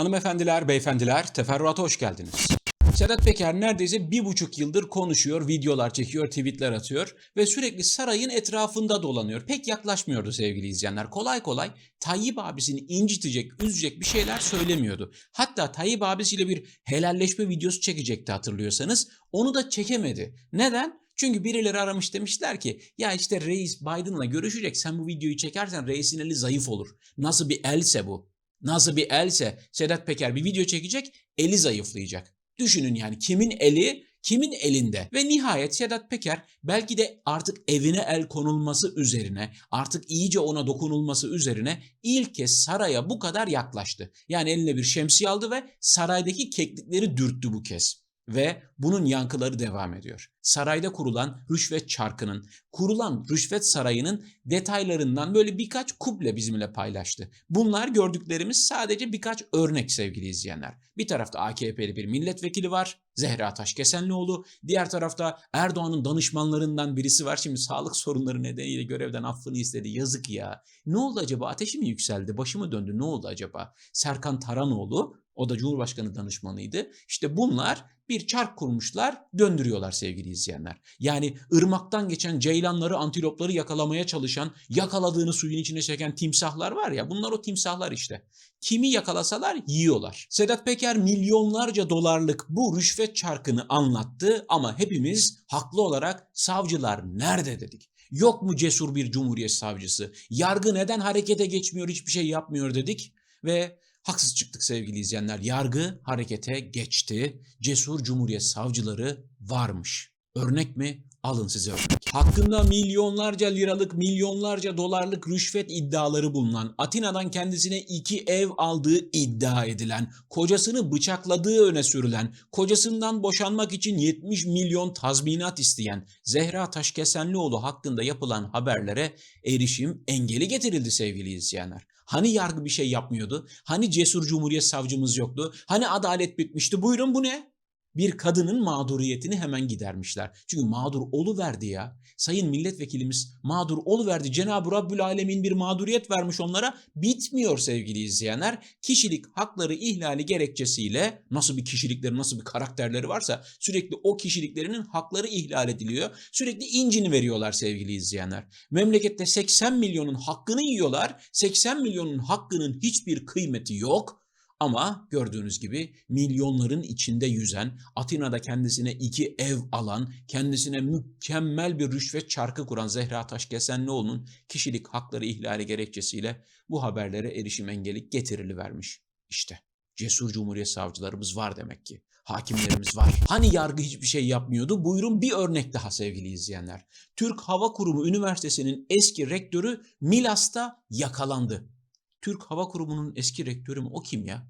Hanımefendiler, beyefendiler, teferruata hoş geldiniz. Sedat Peker neredeyse bir buçuk yıldır konuşuyor, videolar çekiyor, tweetler atıyor ve sürekli sarayın etrafında dolanıyor. Pek yaklaşmıyordu sevgili izleyenler. Kolay kolay Tayyip abisini incitecek, üzecek bir şeyler söylemiyordu. Hatta Tayyip abisiyle bir helalleşme videosu çekecekti hatırlıyorsanız. Onu da çekemedi. Neden? Çünkü birileri aramış demişler ki ya işte reis Biden'la görüşecek sen bu videoyu çekersen reisin eli zayıf olur. Nasıl bir else bu? Nasıl bir else Sedat Peker bir video çekecek eli zayıflayacak. Düşünün yani kimin eli kimin elinde ve nihayet Sedat Peker belki de artık evine el konulması üzerine artık iyice ona dokunulması üzerine ilk kez saraya bu kadar yaklaştı. Yani eline bir şemsiye aldı ve saraydaki keklikleri dürttü bu kez. Ve bunun yankıları devam ediyor. Sarayda kurulan rüşvet çarkının, kurulan rüşvet sarayının detaylarından böyle birkaç kuple bizimle paylaştı. Bunlar gördüklerimiz sadece birkaç örnek sevgili izleyenler. Bir tarafta AKP'li bir milletvekili var, Zehra Taşkesenlioğlu. Diğer tarafta Erdoğan'ın danışmanlarından birisi var. Şimdi sağlık sorunları nedeniyle görevden affını istedi. Yazık ya. Ne oldu acaba? Ateşi mi yükseldi? Başı mı döndü? Ne oldu acaba? Serkan Taranoğlu o da Cumhurbaşkanı danışmanıydı. İşte bunlar bir çark kurmuşlar, döndürüyorlar sevgili izleyenler. Yani ırmaktan geçen ceylanları, antilopları yakalamaya çalışan, yakaladığını suyun içine çeken timsahlar var ya, bunlar o timsahlar işte. Kimi yakalasalar yiyorlar. Sedat Peker milyonlarca dolarlık bu rüşvet çarkını anlattı ama hepimiz haklı olarak savcılar nerede dedik. Yok mu cesur bir cumhuriyet savcısı? Yargı neden harekete geçmiyor, hiçbir şey yapmıyor dedik ve Haksız çıktık sevgili izleyenler. Yargı harekete geçti. Cesur Cumhuriyet savcıları varmış. Örnek mi? Alın size örnek. Hakkında milyonlarca liralık, milyonlarca dolarlık rüşvet iddiaları bulunan, Atina'dan kendisine iki ev aldığı iddia edilen, kocasını bıçakladığı öne sürülen, kocasından boşanmak için 70 milyon tazminat isteyen Zehra Taşkesenlioğlu hakkında yapılan haberlere erişim engeli getirildi sevgili izleyenler. Hani yargı bir şey yapmıyordu? Hani cesur cumhuriyet savcımız yoktu? Hani adalet bitmişti? Buyurun bu ne? Bir kadının mağduriyetini hemen gidermişler. Çünkü mağdur olu verdi ya. Sayın milletvekilimiz mağdur olu verdi. Cenab-ı Rabbül Alemin bir mağduriyet vermiş onlara. Bitmiyor sevgili izleyenler. Kişilik hakları ihlali gerekçesiyle nasıl bir kişilikleri, nasıl bir karakterleri varsa sürekli o kişiliklerinin hakları ihlal ediliyor. Sürekli incini veriyorlar sevgili izleyenler. Memlekette 80 milyonun hakkını yiyorlar. 80 milyonun hakkının hiçbir kıymeti yok. Ama gördüğünüz gibi milyonların içinde yüzen, Atina'da kendisine iki ev alan, kendisine mükemmel bir rüşvet çarkı kuran Zehra Taşkesenlioğlu'nun kişilik hakları ihlali gerekçesiyle bu haberlere erişim engeli getirilivermiş. İşte cesur cumhuriyet savcılarımız var demek ki. Hakimlerimiz var. Hani yargı hiçbir şey yapmıyordu? Buyurun bir örnek daha sevgili izleyenler. Türk Hava Kurumu Üniversitesi'nin eski rektörü Milas'ta yakalandı. Türk Hava Kurumu'nun eski rektörü mü? O kim ya?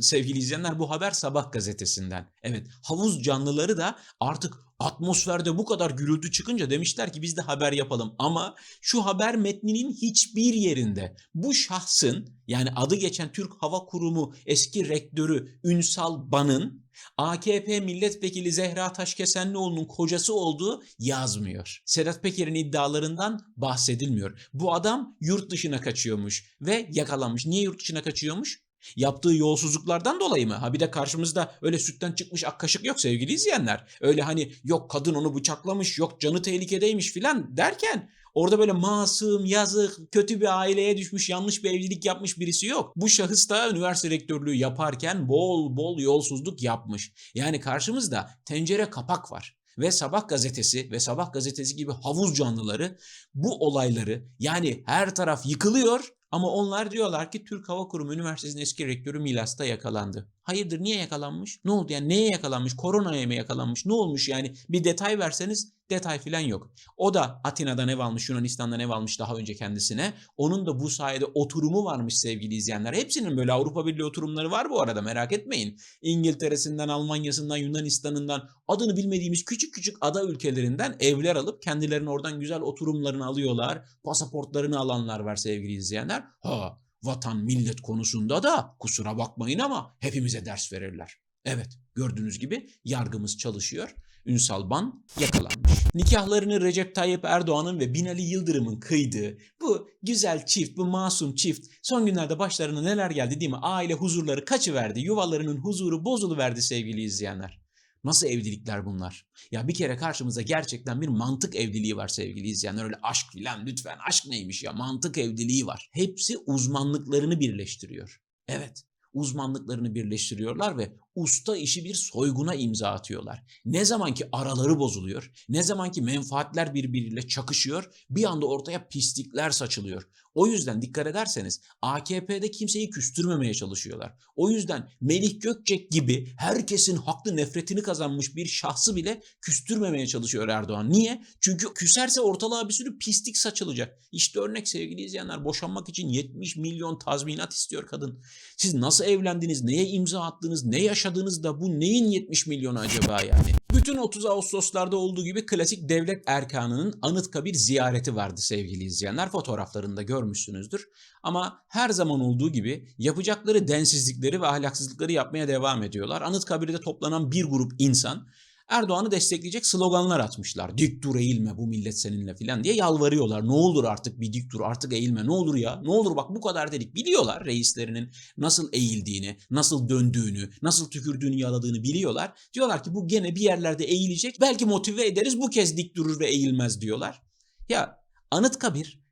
Sevgili izleyenler bu haber Sabah gazetesinden. Evet havuz canlıları da artık atmosferde bu kadar gürültü çıkınca demişler ki biz de haber yapalım. Ama şu haber metninin hiçbir yerinde bu şahsın yani adı geçen Türk Hava Kurumu eski rektörü Ünsal Ban'ın AKP milletvekili Zehra Taşkesenlioğlu'nun kocası olduğu yazmıyor. Sedat Peker'in iddialarından bahsedilmiyor. Bu adam yurt dışına kaçıyormuş ve yakalanmış. Niye yurt dışına kaçıyormuş? Yaptığı yolsuzluklardan dolayı mı? Ha bir de karşımızda öyle sütten çıkmış ak kaşık yok sevgili izleyenler. Öyle hani yok kadın onu bıçaklamış, yok canı tehlikedeymiş filan derken Orada böyle masum, yazık, kötü bir aileye düşmüş, yanlış bir evlilik yapmış birisi yok. Bu şahıs da üniversite rektörlüğü yaparken bol bol yolsuzluk yapmış. Yani karşımızda tencere kapak var. Ve Sabah gazetesi ve Sabah gazetesi gibi havuz canlıları bu olayları yani her taraf yıkılıyor ama onlar diyorlar ki Türk Hava Kurumu Üniversitesi'nin eski rektörü Milas'ta yakalandı. Hayırdır niye yakalanmış? Ne oldu yani neye yakalanmış? Koronaya mı yakalanmış? Ne olmuş yani? Bir detay verseniz detay filan yok. O da Atina'dan ev almış, Yunanistan'dan ev almış daha önce kendisine. Onun da bu sayede oturumu varmış sevgili izleyenler. Hepsinin böyle Avrupa Birliği oturumları var bu arada merak etmeyin. İngiltere'sinden, Almanya'sından, Yunanistan'ından adını bilmediğimiz küçük küçük ada ülkelerinden evler alıp kendilerine oradan güzel oturumlarını alıyorlar. Pasaportlarını alanlar var sevgili izleyenler. Ha vatan millet konusunda da kusura bakmayın ama hepimize ders verirler. Evet gördüğünüz gibi yargımız çalışıyor. Ünsal Ban yakalanmış. Nikahlarını Recep Tayyip Erdoğan'ın ve Binali Yıldırım'ın kıydığı bu güzel çift, bu masum çift son günlerde başlarına neler geldi değil mi? Aile huzurları kaçıverdi, yuvalarının huzuru bozuluverdi sevgili izleyenler. Nasıl evlilikler bunlar? Ya bir kere karşımıza gerçekten bir mantık evliliği var sevgili izleyenler. Öyle aşk filan lütfen aşk neymiş ya mantık evliliği var. Hepsi uzmanlıklarını birleştiriyor. Evet uzmanlıklarını birleştiriyorlar ve usta işi bir soyguna imza atıyorlar. Ne zaman ki araları bozuluyor, ne zaman ki menfaatler birbiriyle çakışıyor, bir anda ortaya pislikler saçılıyor. O yüzden dikkat ederseniz AKP'de kimseyi küstürmemeye çalışıyorlar. O yüzden Melih Gökçek gibi herkesin haklı nefretini kazanmış bir şahsı bile küstürmemeye çalışıyor Erdoğan. Niye? Çünkü küserse ortalığa bir sürü pislik saçılacak. İşte örnek sevgili izleyenler boşanmak için 70 milyon tazminat istiyor kadın. Siz nasıl evlendiniz, neye imza attınız, ne yaşadınız da bu neyin 70 milyonu acaba yani? Bütün 30 Ağustos'larda olduğu gibi klasik devlet erkanının Anıtkabir ziyareti vardı sevgili izleyenler. Fotoğraflarında görmüşsünüzdür. Ama her zaman olduğu gibi yapacakları densizlikleri ve ahlaksızlıkları yapmaya devam ediyorlar. Anıtkabir'de toplanan bir grup insan Erdoğan'ı destekleyecek sloganlar atmışlar. Dik dur eğilme bu millet seninle filan diye yalvarıyorlar. Ne olur artık bir dik dur artık eğilme ne olur ya ne olur bak bu kadar dedik. Biliyorlar reislerinin nasıl eğildiğini, nasıl döndüğünü, nasıl tükürdüğünü yaladığını biliyorlar. Diyorlar ki bu gene bir yerlerde eğilecek. Belki motive ederiz bu kez dik durur ve eğilmez diyorlar. Ya Anıtkabir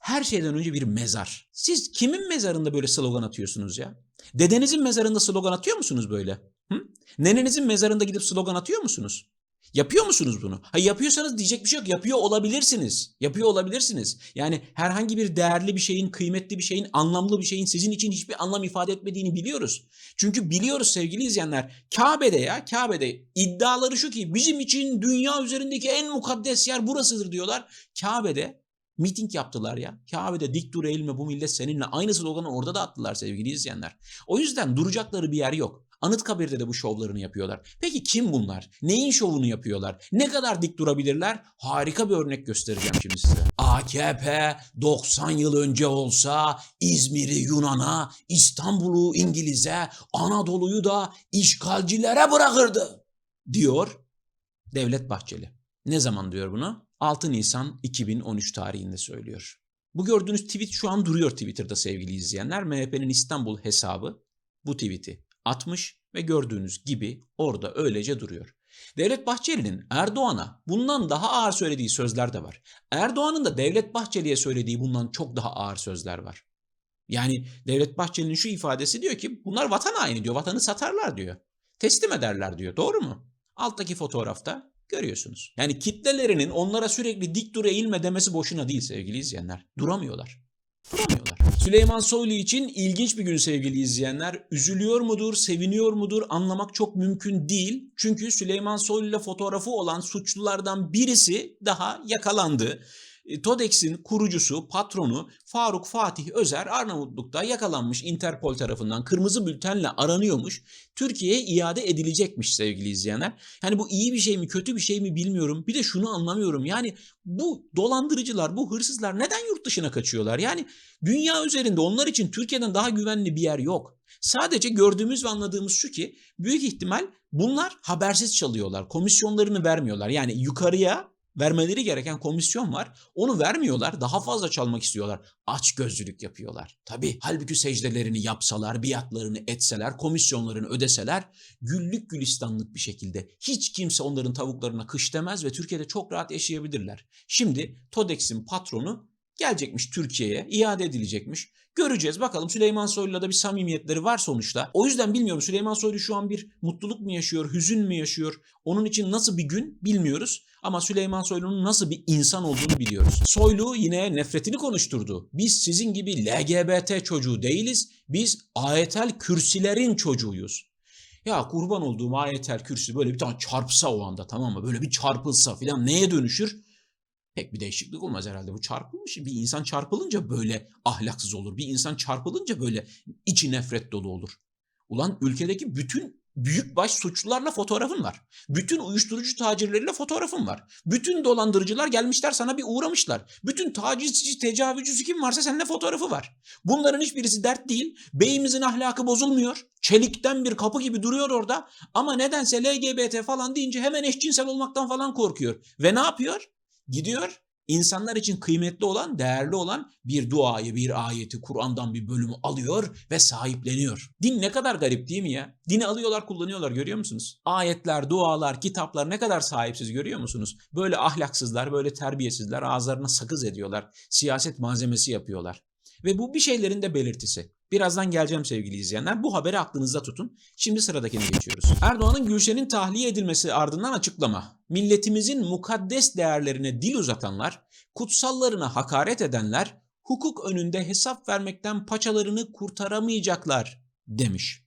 her şeyden önce bir mezar. Siz kimin mezarında böyle slogan atıyorsunuz ya? Dedenizin mezarında slogan atıyor musunuz böyle? Hı? Nenenizin mezarında gidip slogan atıyor musunuz? Yapıyor musunuz bunu? Ha yapıyorsanız diyecek bir şey yok. Yapıyor olabilirsiniz. Yapıyor olabilirsiniz. Yani herhangi bir değerli bir şeyin, kıymetli bir şeyin, anlamlı bir şeyin sizin için hiçbir anlam ifade etmediğini biliyoruz. Çünkü biliyoruz sevgili izleyenler. Kabe'de ya, Kabe'de iddiaları şu ki bizim için dünya üzerindeki en mukaddes yer burasıdır diyorlar. Kabe'de miting yaptılar ya. Kabe'de dik dur eğilme bu millet seninle. Aynı sloganı orada da attılar sevgili izleyenler. O yüzden duracakları bir yer yok. Anıtkabir'de de bu şovlarını yapıyorlar. Peki kim bunlar? Neyin şovunu yapıyorlar? Ne kadar dik durabilirler? Harika bir örnek göstereceğim şimdi size. AKP 90 yıl önce olsa İzmir'i Yunan'a, İstanbul'u İngiliz'e, Anadolu'yu da işgalcilere bırakırdı diyor Devlet Bahçeli. Ne zaman diyor bunu? 6 Nisan 2013 tarihinde söylüyor. Bu gördüğünüz tweet şu an duruyor Twitter'da sevgili izleyenler. MHP'nin İstanbul hesabı bu tweet'i atmış ve gördüğünüz gibi orada öylece duruyor. Devlet Bahçeli'nin Erdoğan'a bundan daha ağır söylediği sözler de var. Erdoğan'ın da Devlet Bahçeli'ye söylediği bundan çok daha ağır sözler var. Yani Devlet Bahçeli'nin şu ifadesi diyor ki bunlar vatan haini diyor. Vatanı satarlar diyor. Teslim ederler diyor. Doğru mu? Alttaki fotoğrafta görüyorsunuz. Yani kitlelerinin onlara sürekli dik dur eğilme demesi boşuna değil sevgili izleyenler. Duramıyorlar. Duramıyorlar. Süleyman Soylu için ilginç bir gün sevgili izleyenler. Üzülüyor mudur, seviniyor mudur anlamak çok mümkün değil. Çünkü Süleyman Soylu ile fotoğrafı olan suçlulardan birisi daha yakalandı. E, TODEX'in kurucusu, patronu Faruk Fatih Özer Arnavutluk'ta yakalanmış Interpol tarafından kırmızı bültenle aranıyormuş. Türkiye'ye iade edilecekmiş sevgili izleyenler. Yani bu iyi bir şey mi kötü bir şey mi bilmiyorum. Bir de şunu anlamıyorum. Yani bu dolandırıcılar, bu hırsızlar neden yurt dışına kaçıyorlar? Yani dünya üzerinde onlar için Türkiye'den daha güvenli bir yer yok. Sadece gördüğümüz ve anladığımız şu ki büyük ihtimal bunlar habersiz çalıyorlar. Komisyonlarını vermiyorlar. Yani yukarıya vermeleri gereken komisyon var. Onu vermiyorlar. Daha fazla çalmak istiyorlar. Aç gözlülük yapıyorlar. Tabii halbuki secdelerini yapsalar, biatlarını etseler, komisyonlarını ödeseler güllük gülistanlık bir şekilde hiç kimse onların tavuklarına kış demez ve Türkiye'de çok rahat yaşayabilirler. Şimdi TODEX'in patronu gelecekmiş Türkiye'ye, iade edilecekmiş. Göreceğiz bakalım Süleyman Soylu'la da bir samimiyetleri var sonuçta. O yüzden bilmiyorum Süleyman Soylu şu an bir mutluluk mu yaşıyor, hüzün mü yaşıyor? Onun için nasıl bir gün bilmiyoruz. Ama Süleyman Soylu'nun nasıl bir insan olduğunu biliyoruz. Soylu yine nefretini konuşturdu. Biz sizin gibi LGBT çocuğu değiliz. Biz ayetel kürsilerin çocuğuyuz. Ya kurban olduğum ayetel kürsü böyle bir tane çarpsa o anda tamam mı? Böyle bir çarpılsa filan neye dönüşür? Pek bir değişiklik olmaz herhalde. Bu çarpılmış. Bir insan çarpılınca böyle ahlaksız olur. Bir insan çarpılınca böyle içi nefret dolu olur. Ulan ülkedeki bütün büyükbaş suçlularla fotoğrafın var. Bütün uyuşturucu tacirleriyle fotoğrafın var. Bütün dolandırıcılar gelmişler sana bir uğramışlar. Bütün tacizci, tecavüzcüsü kim varsa seninle fotoğrafı var. Bunların hiçbirisi dert değil. Beyimizin ahlakı bozulmuyor. Çelikten bir kapı gibi duruyor orada. Ama nedense LGBT falan deyince hemen eşcinsel olmaktan falan korkuyor. Ve ne yapıyor? Gidiyor insanlar için kıymetli olan, değerli olan bir duayı, bir ayeti, Kur'an'dan bir bölümü alıyor ve sahipleniyor. Din ne kadar garip değil mi ya? Dini alıyorlar, kullanıyorlar görüyor musunuz? Ayetler, dualar, kitaplar ne kadar sahipsiz görüyor musunuz? Böyle ahlaksızlar, böyle terbiyesizler ağızlarına sakız ediyorlar. Siyaset malzemesi yapıyorlar. Ve bu bir şeylerin de belirtisi. Birazdan geleceğim sevgili izleyenler. Bu haberi aklınızda tutun. Şimdi sıradakine geçiyoruz. Erdoğan'ın Gülşen'in tahliye edilmesi ardından açıklama. Milletimizin mukaddes değerlerine dil uzatanlar, kutsallarına hakaret edenler, hukuk önünde hesap vermekten paçalarını kurtaramayacaklar demiş.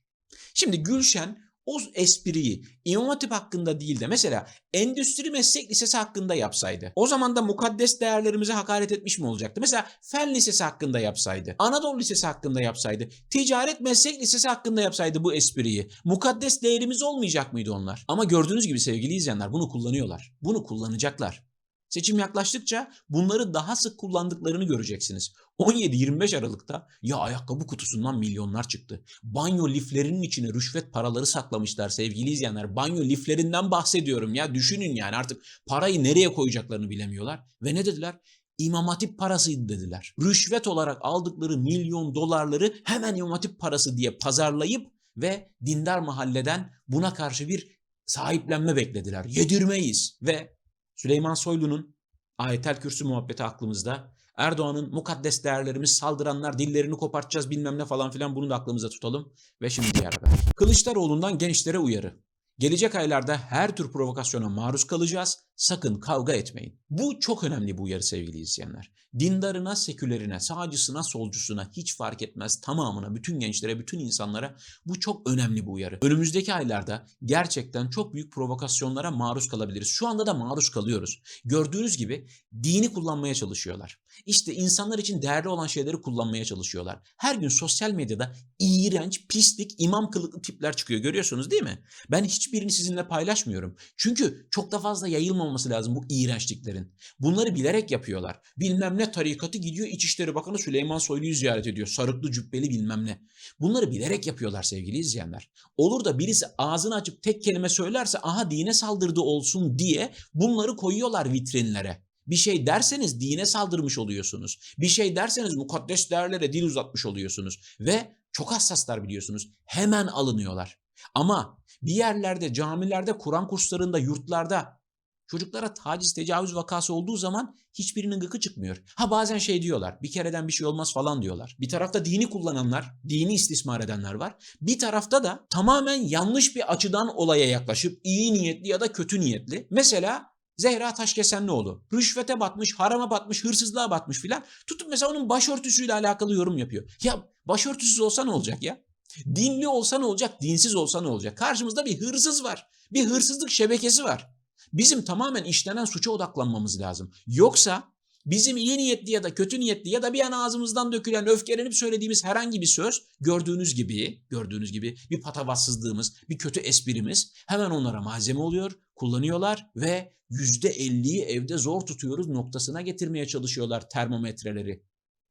Şimdi Gülşen o espriyi İmam Hatip hakkında değil de mesela Endüstri Meslek Lisesi hakkında yapsaydı o zaman da mukaddes değerlerimize hakaret etmiş mi olacaktı? Mesela Fen Lisesi hakkında yapsaydı, Anadolu Lisesi hakkında yapsaydı, Ticaret Meslek Lisesi hakkında yapsaydı bu espriyi mukaddes değerimiz olmayacak mıydı onlar? Ama gördüğünüz gibi sevgili izleyenler bunu kullanıyorlar. Bunu kullanacaklar. Seçim yaklaştıkça bunları daha sık kullandıklarını göreceksiniz. 17-25 Aralık'ta ya ayakkabı kutusundan milyonlar çıktı. Banyo liflerinin içine rüşvet paraları saklamışlar sevgili izleyenler. Banyo liflerinden bahsediyorum ya düşünün yani artık parayı nereye koyacaklarını bilemiyorlar. Ve ne dediler? İmam Hatip parasıydı dediler. Rüşvet olarak aldıkları milyon dolarları hemen İmam Hatip parası diye pazarlayıp ve dindar mahalleden buna karşı bir sahiplenme beklediler. Yedirmeyiz ve Süleyman Soylu'nun ayetel kürsü muhabbeti aklımızda. Erdoğan'ın mukaddes değerlerimiz saldıranlar dillerini kopartacağız bilmem ne falan filan bunu da aklımıza tutalım. Ve şimdi diğer haber. Kılıçdaroğlu'ndan gençlere uyarı. Gelecek aylarda her tür provokasyona maruz kalacağız. Sakın kavga etmeyin. Bu çok önemli bu uyarı sevgili izleyenler. Dindarına, sekülerine, sağcısına, solcusuna hiç fark etmez. Tamamına, bütün gençlere, bütün insanlara bu çok önemli bu uyarı. Önümüzdeki aylarda gerçekten çok büyük provokasyonlara maruz kalabiliriz. Şu anda da maruz kalıyoruz. Gördüğünüz gibi dini kullanmaya çalışıyorlar. İşte insanlar için değerli olan şeyleri kullanmaya çalışıyorlar. Her gün sosyal medyada iğrenç, pislik, imam kılıklı tipler çıkıyor. Görüyorsunuz değil mi? Ben hiçbirini sizinle paylaşmıyorum. Çünkü çok da fazla yayılmaması lazım bu iğrençliklerin. Bunları bilerek yapıyorlar. Bilmem ne tarikatı gidiyor İçişleri Bakanı Süleyman Soylu'yu ziyaret ediyor. Sarıklı cübbeli bilmem ne. Bunları bilerek yapıyorlar sevgili izleyenler. Olur da birisi ağzını açıp tek kelime söylerse aha dine saldırdı olsun diye bunları koyuyorlar vitrinlere. Bir şey derseniz dine saldırmış oluyorsunuz. Bir şey derseniz mukaddes değerlere dil uzatmış oluyorsunuz. Ve çok hassaslar biliyorsunuz. Hemen alınıyorlar. Ama bir yerlerde, camilerde, Kur'an kurslarında, yurtlarda çocuklara taciz, tecavüz vakası olduğu zaman hiçbirinin gıkı çıkmıyor. Ha bazen şey diyorlar, bir kereden bir şey olmaz falan diyorlar. Bir tarafta dini kullananlar, dini istismar edenler var. Bir tarafta da tamamen yanlış bir açıdan olaya yaklaşıp iyi niyetli ya da kötü niyetli. Mesela Zehra Taşkesenlioğlu rüşvete batmış, harama batmış, hırsızlığa batmış filan. Tutup mesela onun başörtüsüyle alakalı yorum yapıyor. Ya başörtüsüz olsa ne olacak ya? Dinli olsa ne olacak, dinsiz olsa ne olacak? Karşımızda bir hırsız var. Bir hırsızlık şebekesi var. Bizim tamamen işlenen suça odaklanmamız lazım. Yoksa bizim iyi niyetli ya da kötü niyetli ya da bir an ağzımızdan dökülen öfkelenip söylediğimiz herhangi bir söz gördüğünüz gibi, gördüğünüz gibi bir patavatsızlığımız, bir kötü esprimiz hemen onlara malzeme oluyor, kullanıyorlar ve %50'yi evde zor tutuyoruz noktasına getirmeye çalışıyorlar termometreleri.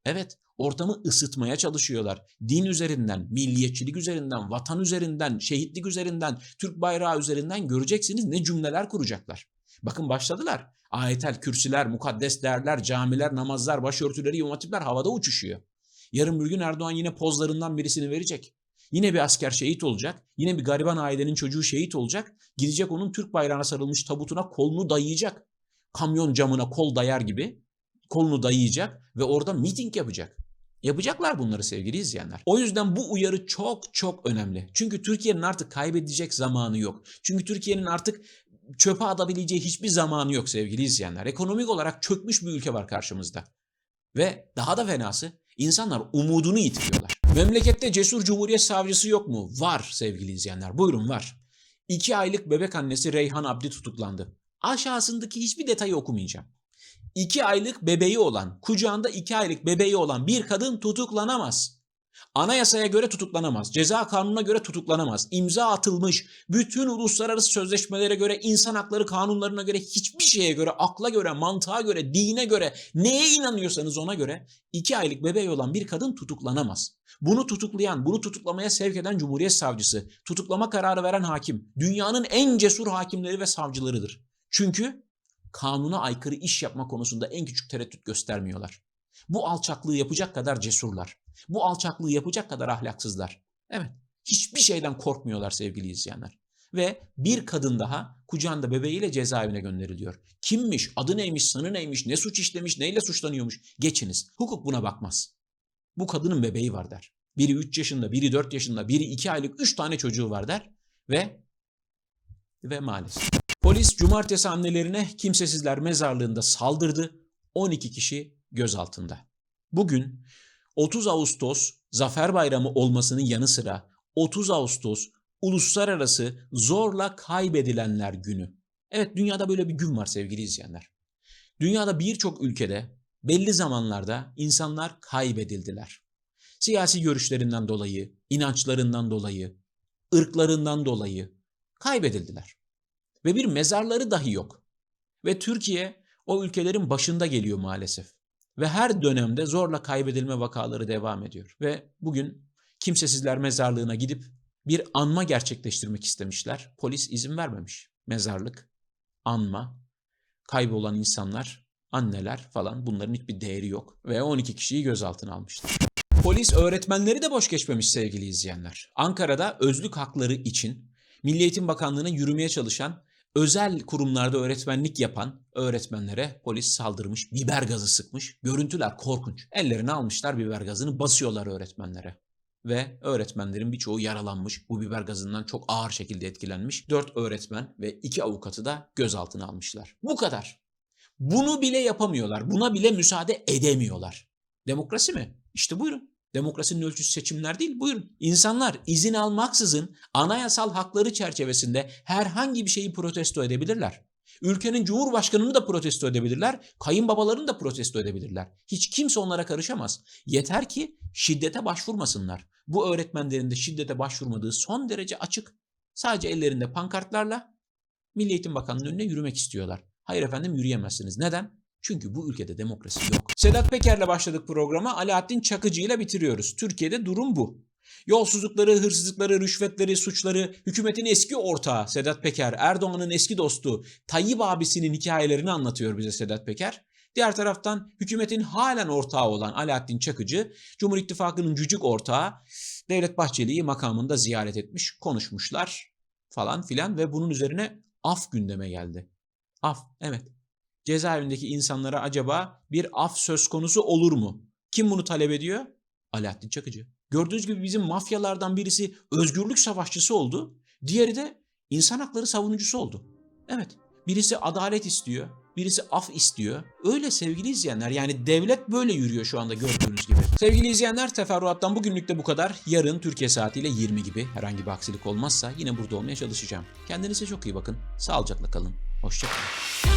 Evet, ortamı ısıtmaya çalışıyorlar. Din üzerinden, milliyetçilik üzerinden, vatan üzerinden, şehitlik üzerinden, Türk bayrağı üzerinden göreceksiniz ne cümleler kuracaklar. Bakın başladılar. Ayetel kürsüler, mukaddes değerler, camiler, namazlar, başörtüleri, yumatipler havada uçuşuyor. Yarın bir gün Erdoğan yine pozlarından birisini verecek. Yine bir asker şehit olacak. Yine bir gariban ailenin çocuğu şehit olacak. Gidecek onun Türk bayrağına sarılmış tabutuna kolunu dayayacak. Kamyon camına kol dayar gibi kolunu dayayacak ve orada miting yapacak. Yapacaklar bunları sevgili izleyenler. O yüzden bu uyarı çok çok önemli. Çünkü Türkiye'nin artık kaybedecek zamanı yok. Çünkü Türkiye'nin artık çöpe atabileceği hiçbir zamanı yok sevgili izleyenler. Ekonomik olarak çökmüş bir ülke var karşımızda. Ve daha da fenası insanlar umudunu yitiriyorlar. Memlekette cesur cumhuriyet savcısı yok mu? Var sevgili izleyenler. Buyurun var. İki aylık bebek annesi Reyhan Abdi tutuklandı. Aşağısındaki hiçbir detayı okumayacağım. 2 aylık bebeği olan, kucağında 2 aylık bebeği olan bir kadın tutuklanamaz. Anayasaya göre tutuklanamaz. Ceza kanununa göre tutuklanamaz. İmza atılmış bütün uluslararası sözleşmelere göre, insan hakları kanunlarına göre, hiçbir şeye göre, akla göre, mantığa göre, dine göre, neye inanıyorsanız ona göre iki aylık bebeği olan bir kadın tutuklanamaz. Bunu tutuklayan, bunu tutuklamaya sevk eden Cumhuriyet Savcısı, tutuklama kararı veren hakim, dünyanın en cesur hakimleri ve savcılarıdır. Çünkü kanuna aykırı iş yapma konusunda en küçük tereddüt göstermiyorlar. Bu alçaklığı yapacak kadar cesurlar. Bu alçaklığı yapacak kadar ahlaksızlar. Evet, hiçbir şeyden korkmuyorlar sevgili izleyenler. Ve bir kadın daha kucağında bebeğiyle cezaevine gönderiliyor. Kimmiş, adı neymiş, sanı neymiş, ne suç işlemiş, neyle suçlanıyormuş geçiniz. Hukuk buna bakmaz. Bu kadının bebeği var der. Biri 3 yaşında, biri 4 yaşında, biri 2 aylık 3 tane çocuğu var der. Ve ve maalesef. Polis cumartesi annelerine kimsesizler mezarlığında saldırdı. 12 kişi gözaltında. Bugün 30 Ağustos Zafer Bayramı olmasının yanı sıra 30 Ağustos Uluslararası Zorla Kaybedilenler Günü. Evet dünyada böyle bir gün var sevgili izleyenler. Dünyada birçok ülkede belli zamanlarda insanlar kaybedildiler. Siyasi görüşlerinden dolayı, inançlarından dolayı, ırklarından dolayı kaybedildiler. Ve bir mezarları dahi yok. Ve Türkiye o ülkelerin başında geliyor maalesef. Ve her dönemde zorla kaybedilme vakaları devam ediyor. Ve bugün kimsesizler mezarlığına gidip bir anma gerçekleştirmek istemişler. Polis izin vermemiş. Mezarlık, anma, kaybolan insanlar, anneler falan bunların hiçbir değeri yok. Ve 12 kişiyi gözaltına almışlar. Polis öğretmenleri de boş geçmemiş sevgili izleyenler. Ankara'da özlük hakları için Milli Eğitim Bakanlığı'na yürümeye çalışan özel kurumlarda öğretmenlik yapan öğretmenlere polis saldırmış, biber gazı sıkmış. Görüntüler korkunç. Ellerine almışlar biber gazını basıyorlar öğretmenlere. Ve öğretmenlerin birçoğu yaralanmış. Bu biber gazından çok ağır şekilde etkilenmiş. Dört öğretmen ve iki avukatı da gözaltına almışlar. Bu kadar. Bunu bile yapamıyorlar. Buna bile müsaade edemiyorlar. Demokrasi mi? İşte buyurun. Demokrasinin ölçüsü seçimler değil. Buyurun. İnsanlar izin almaksızın anayasal hakları çerçevesinde herhangi bir şeyi protesto edebilirler. Ülkenin cumhurbaşkanını da protesto edebilirler, kayınbabalarını da protesto edebilirler. Hiç kimse onlara karışamaz. Yeter ki şiddete başvurmasınlar. Bu öğretmenlerin de şiddete başvurmadığı son derece açık. Sadece ellerinde pankartlarla Milli Eğitim Bakanlığı'nın önüne yürümek istiyorlar. Hayır efendim yürüyemezsiniz. Neden? Çünkü bu ülkede demokrasi yok. Sedat Peker'le başladık programa. Alaaddin Çakıcı ile bitiriyoruz. Türkiye'de durum bu. Yolsuzlukları, hırsızlıkları, rüşvetleri, suçları, hükümetin eski ortağı Sedat Peker, Erdoğan'ın eski dostu Tayyip abisinin hikayelerini anlatıyor bize Sedat Peker. Diğer taraftan hükümetin halen ortağı olan Alaaddin Çakıcı, Cumhur İttifakı'nın cücük ortağı Devlet Bahçeli'yi makamında ziyaret etmiş, konuşmuşlar falan filan ve bunun üzerine af gündeme geldi. Af, evet cezaevindeki insanlara acaba bir af söz konusu olur mu? Kim bunu talep ediyor? Alaaddin Çakıcı. Gördüğünüz gibi bizim mafyalardan birisi özgürlük savaşçısı oldu. Diğeri de insan hakları savunucusu oldu. Evet birisi adalet istiyor. Birisi af istiyor. Öyle sevgili izleyenler yani devlet böyle yürüyor şu anda gördüğünüz gibi. Sevgili izleyenler teferruattan bugünlük de bu kadar. Yarın Türkiye saatiyle 20 gibi herhangi bir aksilik olmazsa yine burada olmaya çalışacağım. Kendinize çok iyi bakın. Sağlıcakla kalın. Hoşçakalın.